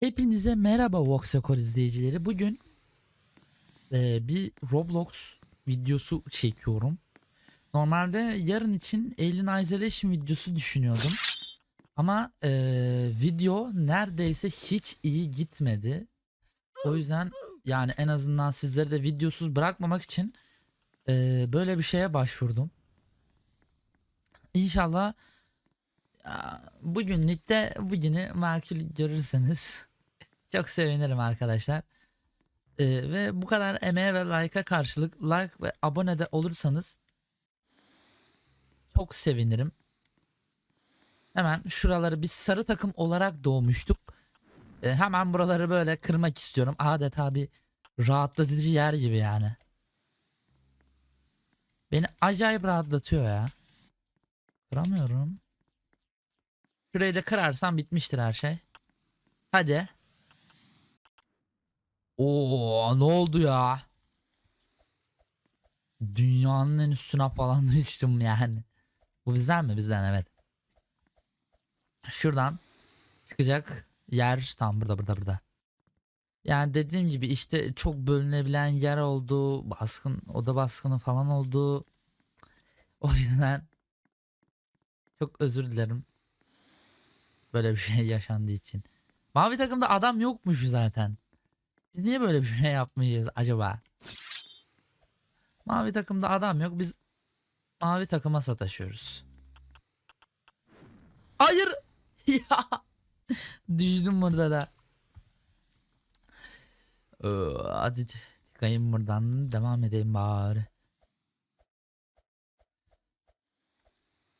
Hepinize merhaba Voxacor izleyicileri. Bugün e, bir Roblox videosu çekiyorum. Normalde yarın için Alien Isolation videosu düşünüyordum. Ama e, video neredeyse hiç iyi gitmedi. O yüzden yani en azından sizleri de videosuz bırakmamak için e, böyle bir şeye başvurdum. İnşallah bugünlük de bugünü makul görürseniz çok sevinirim arkadaşlar. Ee, ve bu kadar emeğe ve like'a karşılık like ve abone de olursanız çok sevinirim. Hemen şuraları biz sarı takım olarak doğmuştuk. Ee, hemen buraları böyle kırmak istiyorum. Adeta bir rahatlatıcı yer gibi yani. Beni acayip rahatlatıyor ya. Kıramıyorum. Şurayı da kırarsam bitmiştir her şey. Hadi. Oo ne oldu ya? Dünyanın en üstüne falan düştüm yani. Bu bizden mi? Bizden evet. Şuradan çıkacak yer tam burada burada burada. Yani dediğim gibi işte çok bölünebilen yer oldu. Baskın oda baskını falan oldu. O yüzden çok özür dilerim. Böyle bir şey yaşandığı için. Mavi takımda adam yokmuş zaten. Biz niye böyle bir şey yapmayacağız acaba? Mavi takımda adam yok. Biz mavi takıma sataşıyoruz. Hayır. ya. Düştüm burada da. Ee, hadi çıkayım buradan. Devam edeyim bari.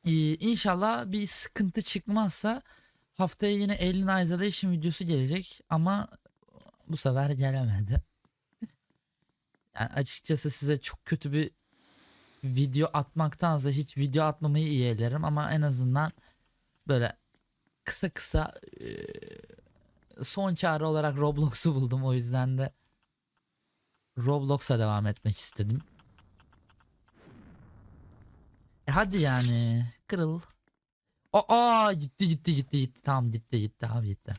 Ee, İnşallah bir sıkıntı çıkmazsa haftaya yine Alien Isolation videosu gelecek ama bu sefer gelemedi. Yani açıkçası size çok kötü bir video atmaktansa hiç video atmamayı iyi ederim ama en azından böyle kısa kısa eee, son çare olarak Roblox'u buldum o yüzden de Roblox'a devam etmek istedim. E hadi yani kırıl. Aa gitti gitti gitti gitti tamam gitti gitti abi gitti.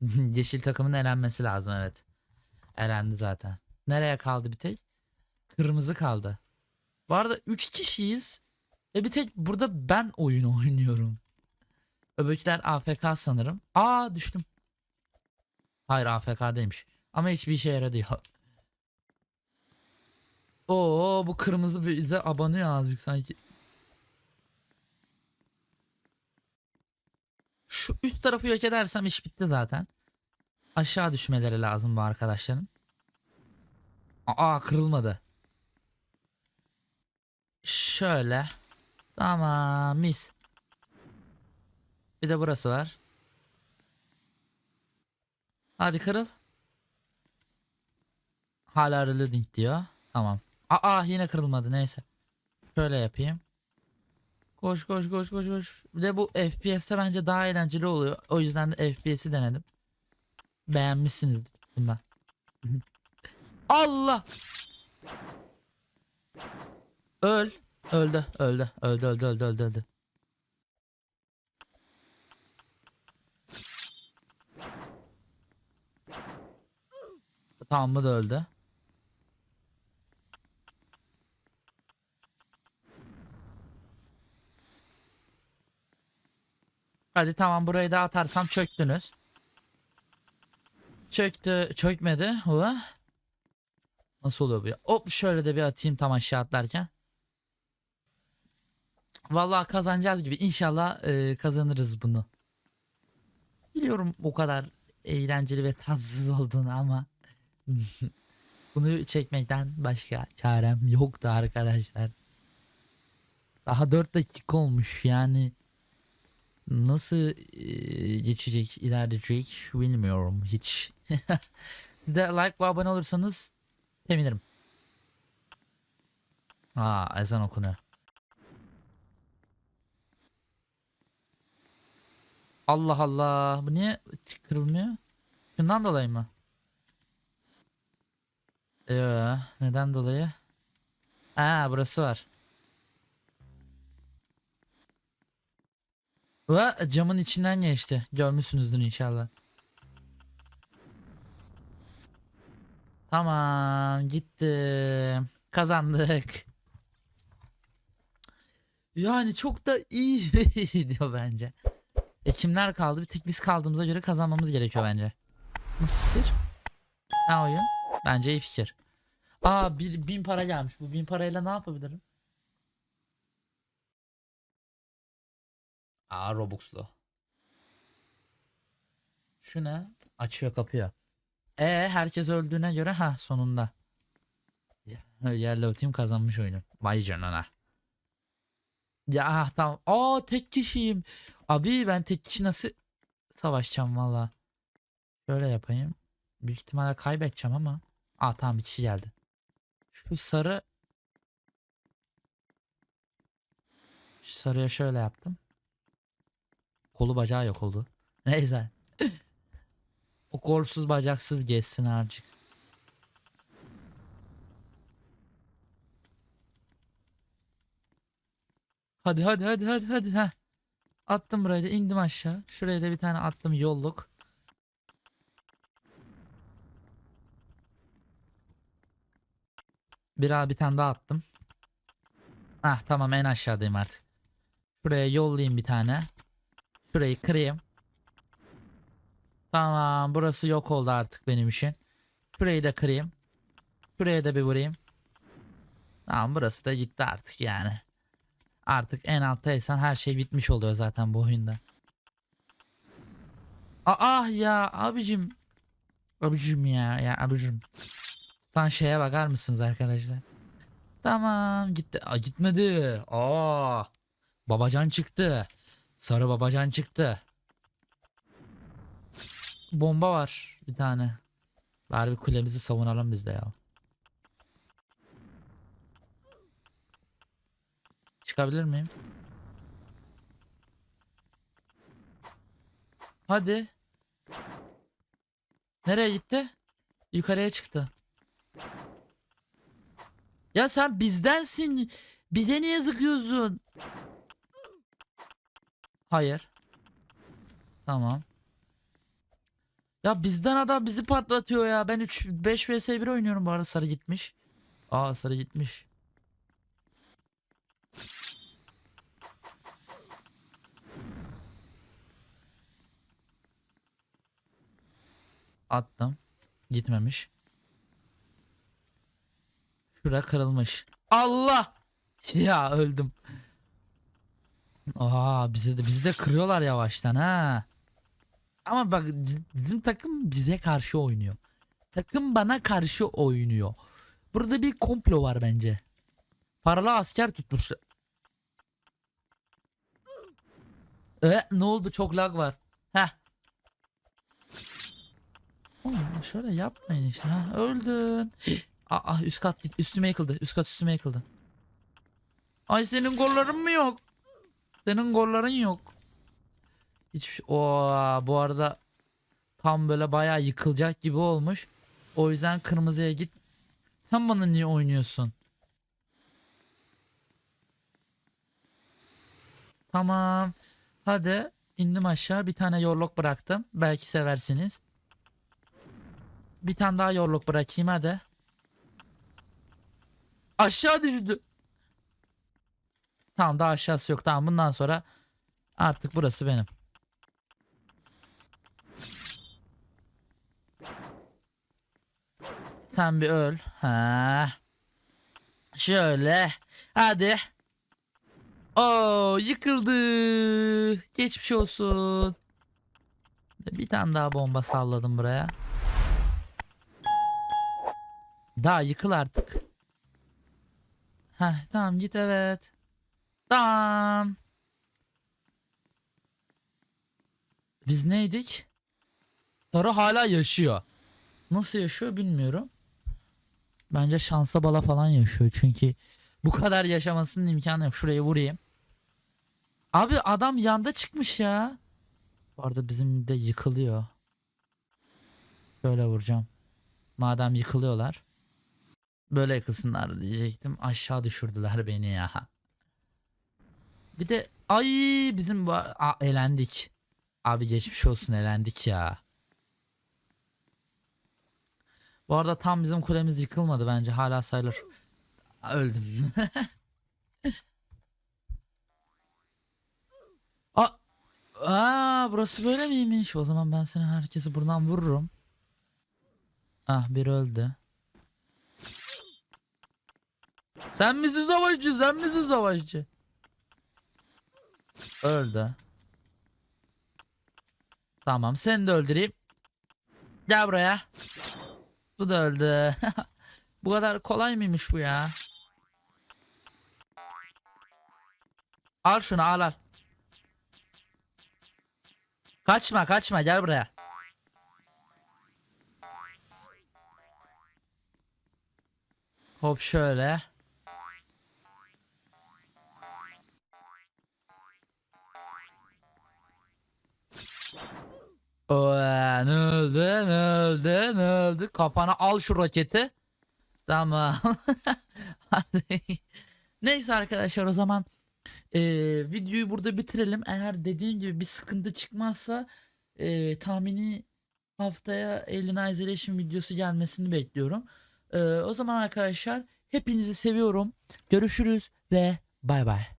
Yeşil takımın elenmesi lazım evet. Elendi zaten. Nereye kaldı bir tek? Kırmızı kaldı. Bu arada 3 kişiyiz. Ve bir tek burada ben oyun oynuyorum. Öbürkiler AFK sanırım. Aa düştüm. Hayır AFK değilmiş. Ama hiçbir işe yaradı yok. Oo bu kırmızı bize abanıyor azıcık sanki. Şu üst tarafı yok edersem iş bitti zaten. Aşağı düşmeleri lazım bu arkadaşların. Aa kırılmadı. Şöyle. Tamam mis. Bir de burası var. Hadi kırıl. Hala reloading diyor. Tamam. Aa yine kırılmadı neyse. Şöyle yapayım. Koş koş koş koş koş. Bir de bu FPS'te bence daha eğlenceli oluyor. O yüzden de FPS'i denedim. Beğenmişsiniz bundan. Allah! Öl. Öldü. Öldü. Öldü öldü öldü öldü öldü. Tamam bu da öldü. Hadi tamam burayı da atarsam çöktünüz. Çöktü, çökmedi. Hua. Nasıl oluyor bu ya? Hop şöyle de bir atayım tam aşağı atlarken. Vallahi kazanacağız gibi. İnşallah e, kazanırız bunu. Biliyorum o kadar eğlenceli ve tatsız olduğunu ama bunu çekmekten başka çarem yoktu arkadaşlar. Daha 4 dakika olmuş yani. Nasıl e, geçecek, ilerleyecek bilmiyorum hiç. Siz de like ve abone olursanız sevinirim. Aa ezan okunuyor. Allah Allah. Bu niye kırılmıyor? Şundan dolayı mı? Ee, neden dolayı? Aa burası var. La camın içinden geçti. Görmüşsünüzdür inşallah. Tamam gitti. Kazandık. Yani çok da iyi video bence. E kimler kaldı? Bir tek biz kaldığımıza göre kazanmamız gerekiyor bence. Nasıl fikir? Ha oyun? Bence iyi fikir. Aa bir, bin para gelmiş. Bu bin parayla ne yapabilirim? Aa Robux'lu. Şu ne? Açıyor kapıyor. E herkes öldüğüne göre ha sonunda. Yellow Team kazanmış oyunu. Vay canına. Ya ah, tamam. Aa tek kişiyim. Abi ben tek kişi nasıl savaşacağım valla. Şöyle yapayım. Büyük ihtimalle kaybedeceğim ama. Aa tamam bir kişi geldi. Şu sarı Şu sarıya şöyle yaptım. Kolu bacağı yok oldu. Neyse. o kolsuz bacaksız geçsin artık. Hadi hadi hadi hadi hadi ha. Attım buraya da indim aşağı. Şuraya da bir tane attım yolluk. Bir abi bir tane daha attım. Ah tamam en aşağıdayım artık. Şuraya yollayayım bir tane. Şurayı kırayım. Tamam burası yok oldu artık benim için. Şurayı da kırayım. Şuraya da bir vurayım. Tamam burası da gitti artık yani. Artık en alttaysan her şey bitmiş oluyor zaten bu oyunda. Aa ya abicim. Abicim ya ya abicim. Lan şeye bakar mısınız arkadaşlar? Tamam gitti. Aa, gitmedi. Aa. Babacan çıktı. Sarı babacan çıktı. Bomba var bir tane. Bari bir kulemizi savunalım biz de ya. Çıkabilir miyim? Hadi. Nereye gitti? Yukarıya çıktı. Ya sen bizdensin. Bize niye sıkıyorsun? Hayır. Tamam. Ya bizden adam bizi patlatıyor ya. Ben 3 5 vs 1 oynuyorum bu arada sarı gitmiş. Aa sarı gitmiş. Attım. Gitmemiş. Şura kırılmış. Allah! Ya öldüm. Aa bizi de bizi de kırıyorlar yavaştan ha. Ama bak biz- bizim takım bize karşı oynuyor. Takım bana karşı oynuyor. Burada bir komplo var bence. Paralı asker tutmuşlar. E, ne oldu? Çok lag var. Heh. Oğlum şöyle yapmayın işte. Ha, öldün. Aa üst kat. Üstüme yıkıldı. Üst kat üstüme yıkıldı. Ay senin golların mı yok? Senin golların yok. Hiçbir şey. Oo, bu arada tam böyle bayağı yıkılacak gibi olmuş. O yüzden kırmızıya git. Sen bana niye oynuyorsun? Tamam. Hadi indim aşağı. Bir tane yorluk bıraktım. Belki seversiniz. Bir tane daha yorluk bırakayım hadi. Aşağı düştü. Tamam daha aşağısı yok. Tamam bundan sonra artık burası benim. Sen bir öl. Ha. Şöyle. Hadi. Oo yıkıldı. Geçmiş olsun. Bir tane daha bomba salladım buraya. Daha yıkıl artık. Heh tamam git evet. Tamam. Biz neydik? Sarı hala yaşıyor. Nasıl yaşıyor bilmiyorum. Bence şansa bala falan yaşıyor çünkü bu kadar yaşamasının imkanı yok. Şuraya vurayım. Abi adam yanda çıkmış ya. Bu arada bizim de yıkılıyor. Şöyle vuracağım. Madem yıkılıyorlar. Böyle yıkılsınlar diyecektim. Aşağı düşürdüler beni ya. Bir de ay bizim Aa, elendik. Abi geçmiş olsun elendik ya. Bu arada tam bizim kulemiz yıkılmadı bence hala sayılır. Öldüm. Aa, aa, burası böyle miymiş? O zaman ben seni herkesi buradan vururum. Ah bir öldü. Sen misin savaşçı? Sen misin savaşçı? Öldü. Tamam seni de öldüreyim. Gel buraya. Bu da öldü. bu kadar kolay mıymış bu ya? Al şunu al al. Kaçma kaçma gel buraya. Hop şöyle. Oo, ne oldu ne kafana al şu roketi. Tamam. Neyse arkadaşlar o zaman eee, videoyu burada bitirelim. Eğer dediğim gibi bir sıkıntı çıkmazsa eee, tahmini haftaya Alien Isolation videosu gelmesini bekliyorum. Eee, o zaman arkadaşlar hepinizi seviyorum. Görüşürüz ve bay bay